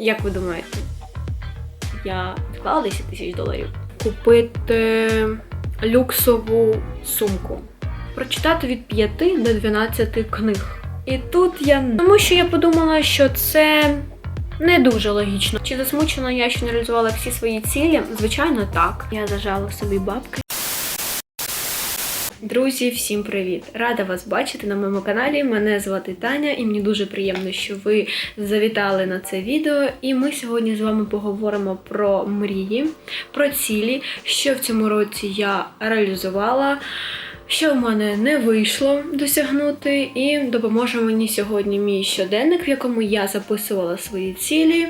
Як ви думаєте? Я вклала 10 тисяч доларів. Купити люксову сумку. Прочитати від 5 до 12 книг. І тут я. Тому що я подумала, що це не дуже логічно. Чи засмучена я, що не реалізувала всі свої цілі? Звичайно, так. Я зажала собі бабки. Друзі, всім привіт! Рада вас бачити на моєму каналі. Мене звати Таня, і мені дуже приємно, що ви завітали на це відео. І ми сьогодні з вами поговоримо про мрії, про цілі, що в цьому році я реалізувала. Що в мене не вийшло досягнути, і допоможе мені сьогодні мій щоденник, в якому я записувала свої цілі.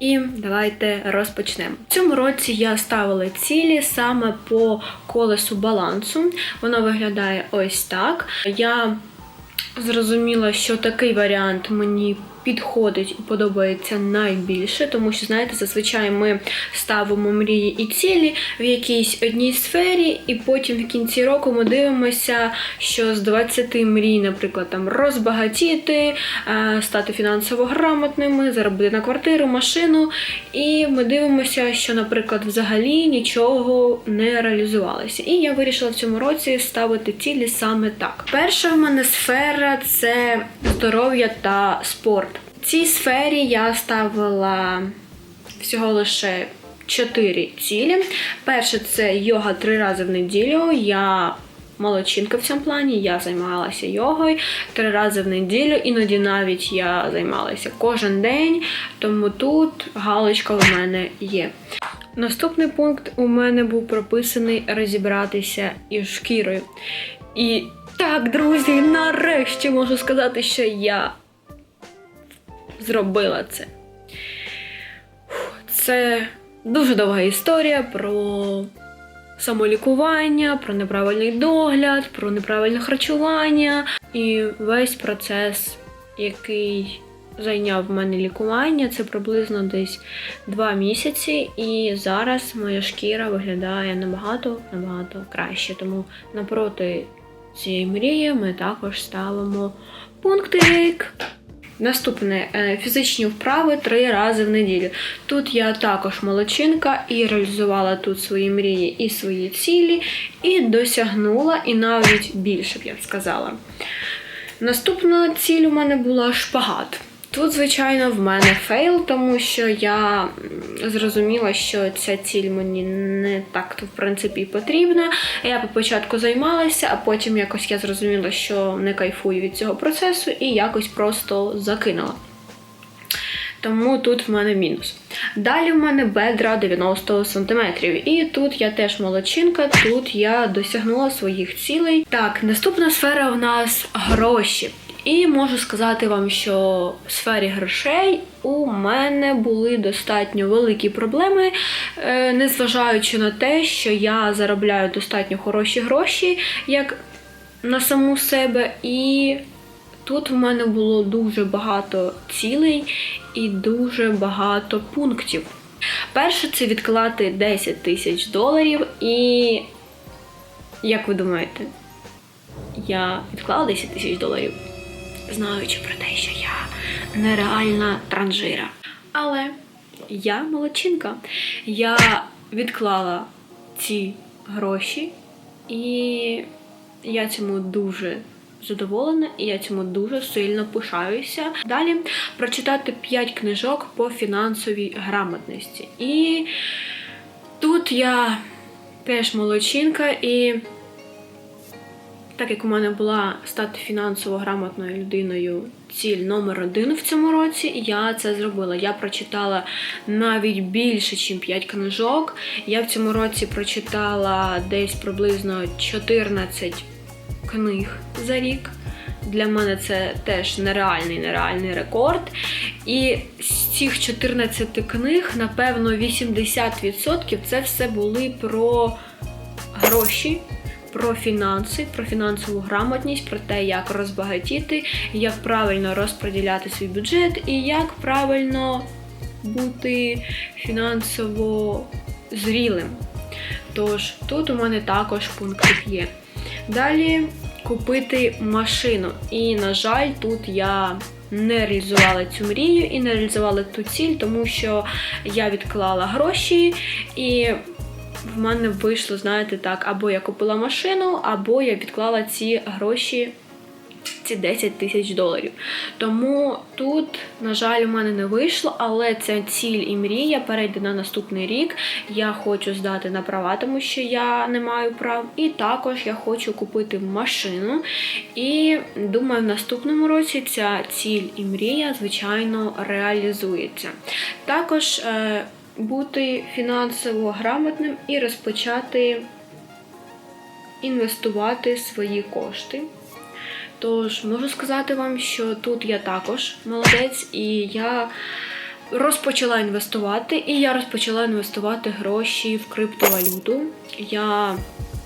І давайте розпочнемо. В цьому році я ставила цілі саме по колесу балансу. Воно виглядає ось так. Я зрозуміла, що такий варіант мені підходить і подобається найбільше, тому що, знаєте, зазвичай ми ставимо мрії і цілі в якійсь одній сфері, і потім в кінці року ми дивимося, що з 20 мрій, наприклад, там розбагатіти, е, стати фінансово грамотними, заробити на квартиру, машину. І ми дивимося, що, наприклад, взагалі нічого не реалізувалося. І я вирішила в цьому році ставити цілі саме так. Перша в мене сфера це здоров'я та спорт. Цій сфері я ставила всього лише чотири цілі. Перше це йога три рази в неділю. Я молодчинка в цьому плані, я займалася йогою три рази в неділю, іноді навіть я займалася кожен день, тому тут галочка в мене є. Наступний пункт у мене був прописаний розібратися із шкірою. І так, друзі, нарешті можу сказати, що я зробила це. Це дуже довга історія про самолікування, про неправильний догляд, про неправильне харчування і весь процес, який зайняв в мене лікування, це приблизно десь два місяці, і зараз моя шкіра виглядає набагато набагато краще. Тому напроти цієї мрії ми також ставимо пунктик. Наступне е, фізичні вправи три рази в неділю. Тут я також молодчинка і реалізувала тут свої мрії і свої цілі, і досягнула, і навіть більше б я б сказала. Наступна ціль у мене була шпагат. Тут, звичайно, в мене фейл, тому що я зрозуміла, що ця ціль мені не так то в принципі потрібна. Я по початку займалася, а потім якось я зрозуміла, що не кайфую від цього процесу, і якось просто закинула. Тому тут в мене мінус. Далі в мене бедра 90 см. І тут я теж молодчинка, тут я досягнула своїх цілей. Так, наступна сфера у нас гроші. І можу сказати вам, що в сфері грошей у мене були достатньо великі проблеми, е, незважаючи на те, що я заробляю достатньо хороші гроші, як на саму себе, і тут в мене було дуже багато цілей і дуже багато пунктів. Перше це відклати 10 тисяч доларів, і як ви думаєте, я відклала 10 тисяч доларів, знаючи про те, що я нереальна транжира. Але я молодчинка. Я відклала ці гроші, і я цьому дуже задоволена, і я цьому дуже сильно пишаюся. Далі прочитати 5 книжок по фінансовій грамотності. І тут я теж молодчинка, і так як у мене була стати фінансово грамотною людиною ціль номер один в цьому році, я це зробила. Я прочитала навіть більше, ніж 5 книжок. Я в цьому році прочитала десь приблизно 14 книг за рік. Для мене це теж нереальний нереальний рекорд. І з цих 14 книг, напевно, 80% це все були про гроші, про фінанси, про фінансову грамотність, про те, як розбагатіти, як правильно розподіляти свій бюджет і як правильно бути фінансово зрілим. Тож тут у мене також пунктик є. Далі купити машину. І, на жаль, тут я не реалізувала цю мрію і не реалізувала ту ціль, тому що я відклала гроші і. В мене вийшло, знаєте, так, або я купила машину, або я відклала ці гроші ці 10 тисяч доларів. Тому тут, на жаль, у мене не вийшло, але ця ціль і мрія перейде на наступний рік. Я хочу здати на права, тому що я не маю прав. І також я хочу купити машину. І думаю, в наступному році ця ціль і мрія, звичайно, реалізується. Також е, бути фінансово грамотним і розпочати інвестувати свої кошти. Тож можу сказати вам, що тут я також молодець, і я розпочала інвестувати, і я розпочала інвестувати гроші в криптовалюту. Я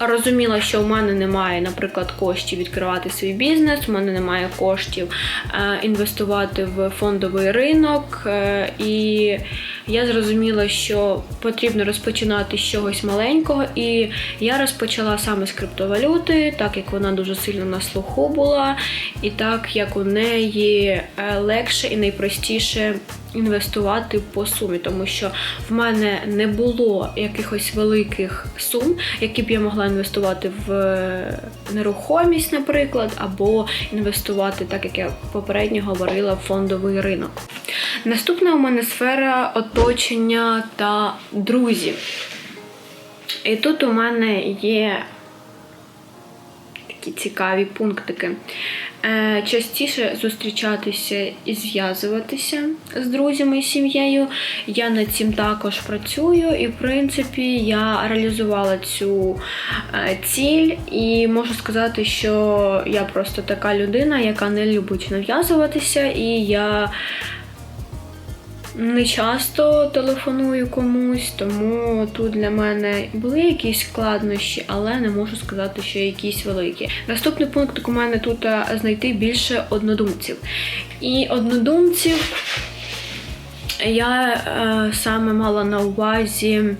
розуміла, що в мене немає, наприклад, коштів відкривати свій бізнес, у мене немає коштів е, інвестувати в фондовий ринок. Е, і я зрозуміла, що потрібно розпочинати з чогось маленького, і я розпочала саме з криптовалюти, так як вона дуже сильно на слуху була, і так як у неї е, легше і найпростіше інвестувати по сумі, тому що в мене не було якихось великих сум, які б я могла інвестувати в е, нерухомість, наприклад, або інвестувати, так як я попередньо говорила, в фондовий ринок. Наступна у мене сфера оточення та друзів. І тут у мене є такі цікаві пунктики. Е, Частіше зустрічатися і зв'язуватися з друзями і сім'єю. Я над цим також працюю, і в принципі я реалізувала цю е, ціль, і можу сказати, що я просто така людина, яка не любить нав'язуватися, і я не часто телефоную комусь, тому тут для мене були якісь складнощі, але не можу сказати, що якісь великі. Наступний пункт у мене тут е, знайти більше однодумців. І однодумців я е, саме мала на увазі. Е,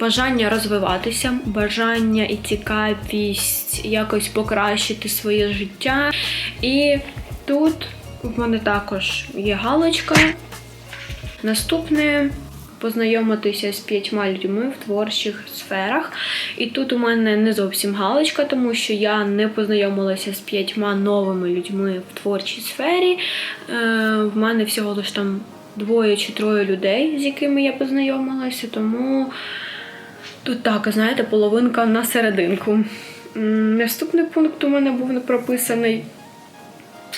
Бажання розвиватися, бажання і цікавість якось покращити своє життя. І тут в мене також є галочка. Наступне познайомитися з п'ятьма людьми в творчих сферах. І тут у мене не зовсім галочка, тому що я не познайомилася з п'ятьма новими людьми в творчій сфері. Е, В мене всього лиш там двоє чи троє людей, з якими я познайомилася, тому тут так, знаєте, половинка на серединку. Наступний пункт у мене був прописаний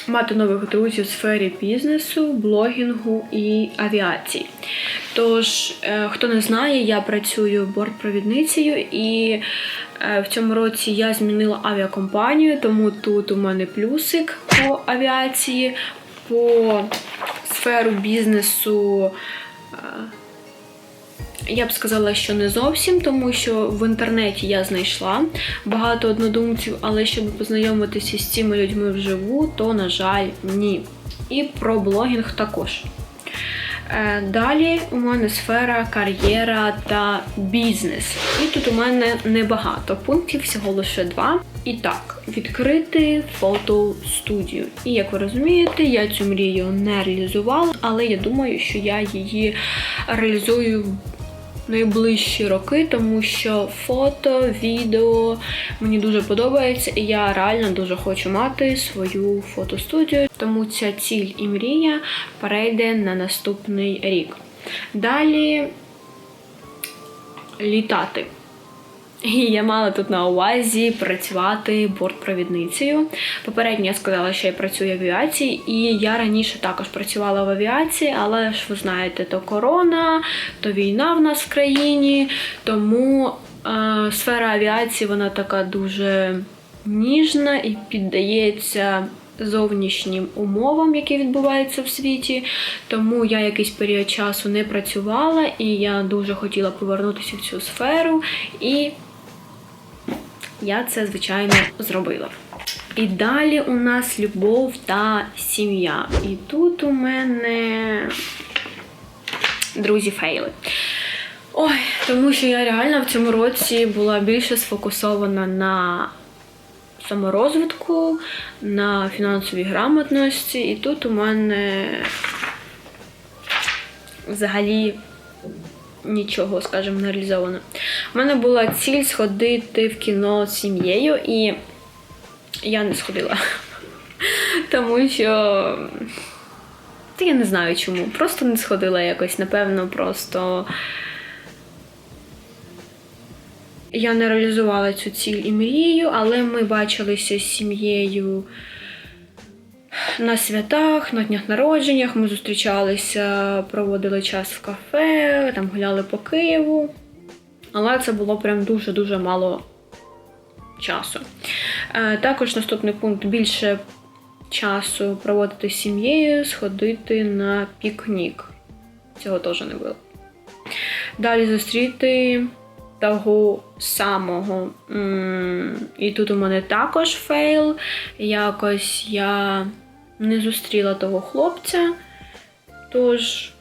мати нових друзів в сфері бізнесу, блогінгу і авіації. Тож, е, хто не знає, я працюю бортпровідницею і е, в цьому році я змінила авіакомпанію, тому тут у мене плюсик по авіації, по сферу бізнесу. Я б сказала, що не зовсім, тому що в інтернеті я знайшла багато однодумців, але щоб познайомитися з цими людьми вживу, то, на жаль, ні. І про блогінг також. Е, Далі у мене сфера кар'єра та бізнес. І тут у мене небагато пунктів, всього лише два. І так, відкрити фотостудію. І як ви розумієте, я цю мрію не реалізувала, але я думаю, що я її реалізую найближчі роки, тому що фото, відео мені дуже подобається, і я реально дуже хочу мати свою фотостудію. Тому ця ціль і мрія перейде на наступний рік. Далі літати. І я мала тут на увазі працювати бортпровідницею. Попередньо я сказала, що я працюю в авіації, і я раніше також працювала в авіації, але ж ви знаєте, то корона, то війна в нас в країні. Тому е, сфера авіації вона така дуже ніжна і піддається зовнішнім умовам, які відбуваються в світі. Тому я якийсь період часу не працювала, і я дуже хотіла повернутися в цю сферу. І я це, звичайно, зробила. І далі у нас любов та сім'я. І тут у мене друзі фейли. Ой, тому що я реально в цьому році була більше сфокусована на саморозвитку, на фінансовій грамотності. І тут у мене взагалі нічого, скажімо, не реалізовано. У мене була ціль сходити в кіно з сім'єю, і я не сходила. Тому що. Та я не знаю чому. Просто не сходила якось, напевно, просто. Я не реалізувала цю ціль і мрію, але ми бачилися з сім'єю на святах, на днях народженнях. Ми зустрічалися, проводили час в кафе, там гуляли по Києву. Але це було прям дуже-дуже мало часу. Е, Також наступний пункт більше часу проводити з сім'єю, сходити на пікнік. Цього теж не було. Далі зустріти того самого. І тут у мене також фейл. Якось я не зустріла того хлопця. Тож,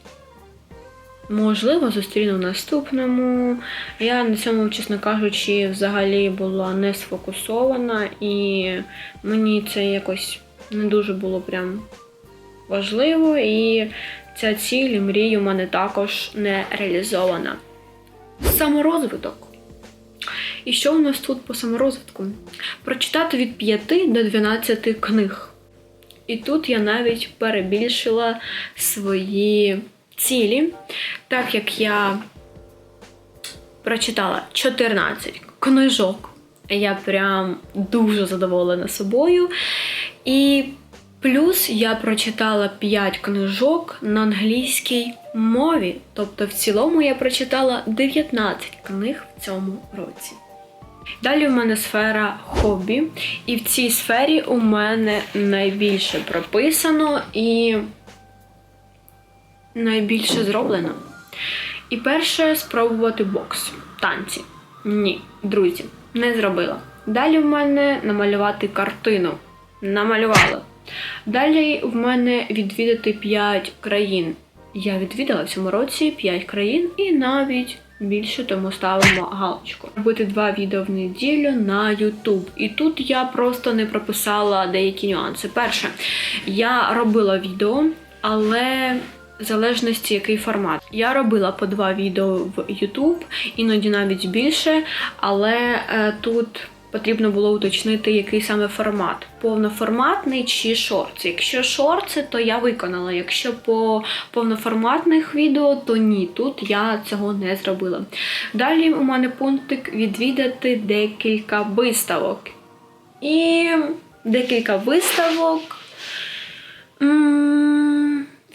можливо, зустріну в наступному. Я на цьому, чесно кажучи, взагалі була не сфокусована, і мені це якось не дуже було прям важливо. І ця ціль і мрія у мене також не реалізована. Саморозвиток. І що у нас тут по саморозвитку? Прочитати від 5 до 12 книг. І тут я навіть перебільшила свої цілі, так як я прочитала 14 книжок. Я прям дуже задоволена собою. І плюс я прочитала 5 книжок на англійській мові. Тобто, в цілому я прочитала 19 книг в цьому році. Далі у мене сфера хобі, і в цій сфері у мене найбільше прописано і найбільше зроблено. І перше спробувати бокс, танці. Ні, друзі, не зробила. Далі в мене намалювати картину. Намалювала. Далі в мене відвідати 5 країн. Я відвідала в цьому році 5 країн і навіть більше, тому ставимо галочку. Робити два відео в неділю на YouTube. І тут я просто не прописала деякі нюанси. Перше, я робила відео, але в залежності який формат. Я робила по два відео в YouTube, іноді навіть більше, але е, тут потрібно було уточнити, який саме формат: повноформатний чи шортс. Якщо шортси, то я виконала. Якщо по повноформатних відео, то ні, тут я цього не зробила. Далі у мене пунктик відвідати декілька виставок. І декілька виставок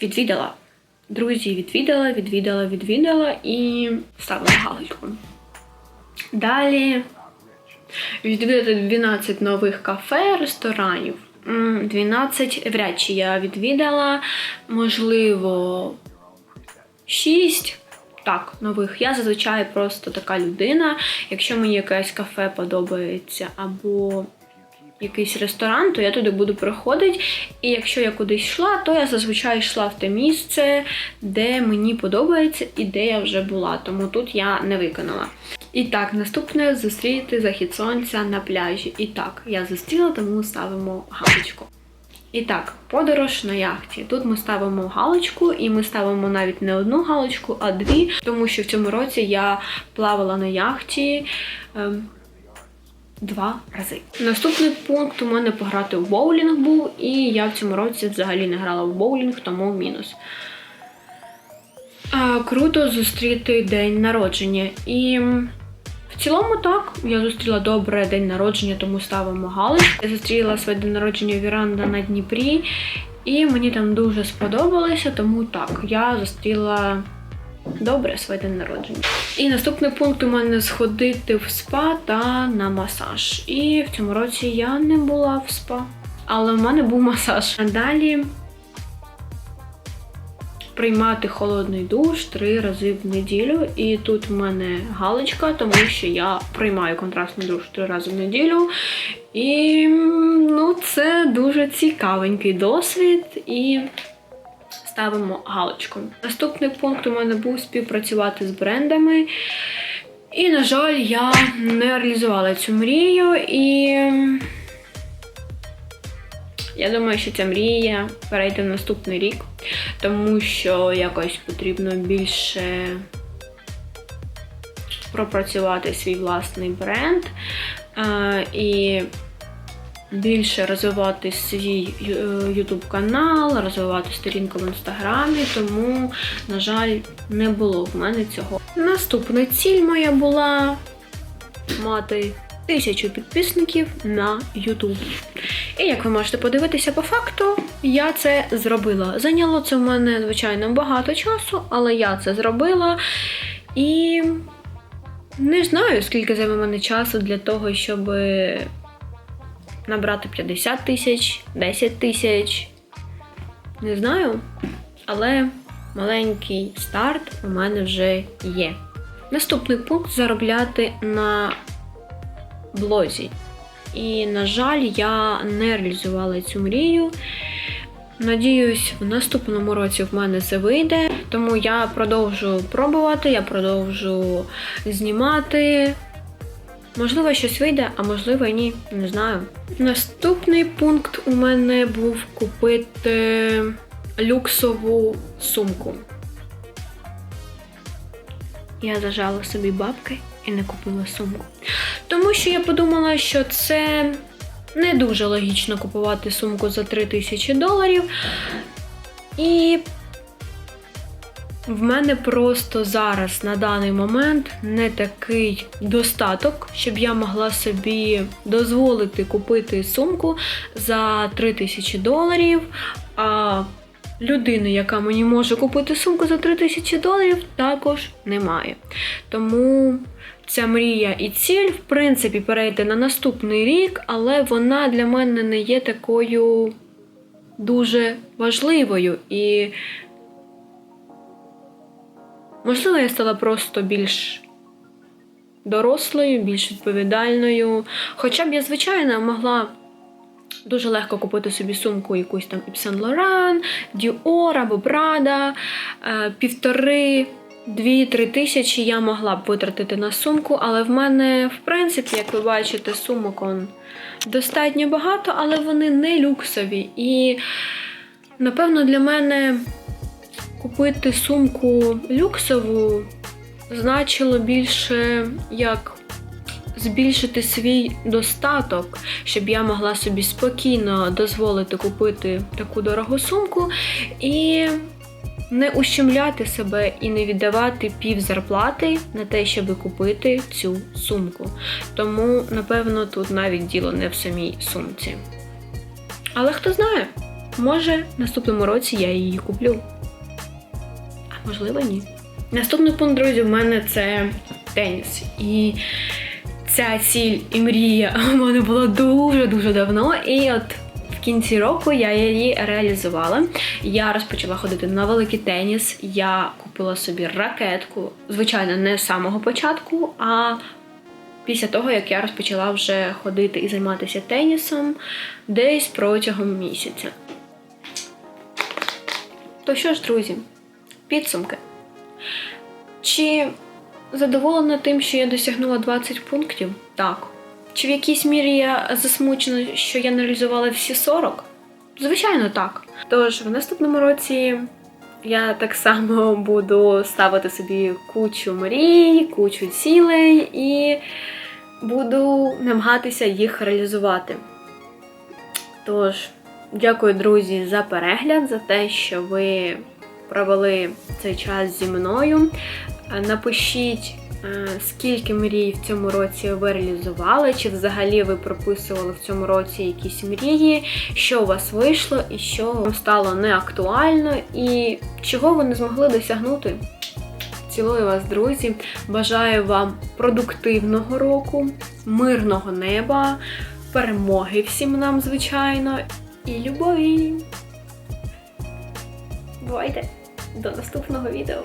відвідала. Друзі, відвідала, відвідала, відвідала і ставила галочку. Далі відвідати 12 нових кафе, ресторанів. 12 вряд чи я відвідала, можливо, 6. Так, нових. Я зазвичай просто така людина. Якщо мені якесь кафе подобається або якийсь ресторан, то я туди буду приходити. І якщо я кудись йшла, то я зазвичай йшла в те місце, де мені подобається і де я вже була. Тому тут я не виконала. І так, наступне зустріти захід сонця на пляжі. І так, я зустріла, тому ставимо галочку. І так, подорож на яхті. Тут ми ставимо галочку, і ми ставимо навіть не одну галочку, а дві, тому що в цьому році я плавала на яхті. ем, Два рази. Наступний пункт у мене пограти в боулінг був, і я в цьому році взагалі не грала в боулінг, тому мінус. А, круто зустріти день народження. І в цілому так, я зустріла добре день народження, тому ставимо галочку. Я зустріла своє день народження Віранда на Дніпрі, і мені там дуже сподобалося, тому так, я зустріла добре своє день народження. І наступний пункт у мене сходити в спа та на масаж. І в цьому році я не була в спа, але в мене був масаж. А далі приймати холодний душ три рази в неділю. І тут в мене галочка, тому що я приймаю контрастний душ три рази в неділю. І ну, це дуже цікавенький досвід. І ставимо галочку. Наступний пункт у мене був співпрацювати з брендами. І, на жаль, я не реалізувала цю мрію. І Я думаю, що ця мрія перейде в наступний рік, тому що якось потрібно більше пропрацювати свій власний бренд і більше розвивати свій YouTube канал, розвивати сторінку в інстаграмі, тому, на жаль, не було в мене цього. Наступна ціль моя була мати тисячу підписників на YouTube. І як ви можете подивитися по факту, я це зробила. Зайняло це в мене, звичайно, багато часу, але я це зробила. І не знаю, скільки займе мене часу для того, щоб набрати 50 тисяч, 10 тисяч. Не знаю. Але маленький старт у мене вже є. Наступний пункт заробляти на блозі. І, на жаль, я не реалізувала цю мрію. Надіюсь, в наступному році в мене це вийде, тому я продовжу пробувати, я продовжу знімати. Можливо, щось вийде, а можливо і ні, не знаю. Наступний пункт у мене був купити люксову сумку. Я зажала собі бабки і не купила сумку. Тому що я подумала, що це не дуже логічно купувати сумку за 3000 доларів. І в мене просто зараз на даний момент не такий достаток, щоб я могла собі дозволити купити сумку за 3000 доларів. А людини, яка мені може купити сумку за 3000 доларів, також немає. Тому ця мрія і ціль, в принципі, перейти на наступний рік, але вона для мене не є такою дуже важливою. І, можливо, я стала просто більш дорослою, більш відповідальною. Хоча б я, звичайно, могла. Дуже легко купити собі сумку якусь там Yves Saint Laurent, Dior або Prada, е, півтори, дві-три тисячі я могла б витратити на сумку, але в мене, в принципі, як ви бачите, сумок он достатньо багато, але вони не люксові. І, напевно, для мене купити сумку люксову значило більше як збільшити свій достаток, щоб я могла собі спокійно дозволити купити таку дорогу сумку і не ущемляти себе і не віддавати пів зарплати на те, щоб купити цю сумку. Тому, напевно, тут навіть діло не в самій сумці. Але хто знає, може, наступному році я її куплю. А можливо, ні. Наступний пункт, друзі, в мене це теніс. І ця ціль і мрія у мене була дуже-дуже давно. І от кінці року я її реалізувала. Я розпочала ходити на великий теніс. Я купила собі ракетку, звичайно, не з самого початку, а після того, як я розпочала вже ходити і займатися тенісом десь протягом місяця. То що ж, друзі, підсумки. Чи задоволена тим, що я досягнула 20 пунктів? Так. Чи в якійсь мірі я засмучена, що я не реалізувала всі 40? Звичайно, так. Тож в наступному році я так само буду ставити собі кучу мрій, кучу цілей і буду намагатися їх реалізувати. Тож, дякую, друзі, за перегляд, за те, що ви провели цей час зі мною. Напишіть, скільки мрій в цьому році ви реалізували, чи взагалі ви прописували в цьому році якісь мрії, що у вас вийшло і що вам стало неактуально, і чого ви не змогли досягнути. Цілую вас, друзі! Бажаю вам продуктивного року, мирного неба, перемоги всім нам, звичайно, і любові! Бувайте! До наступного відео!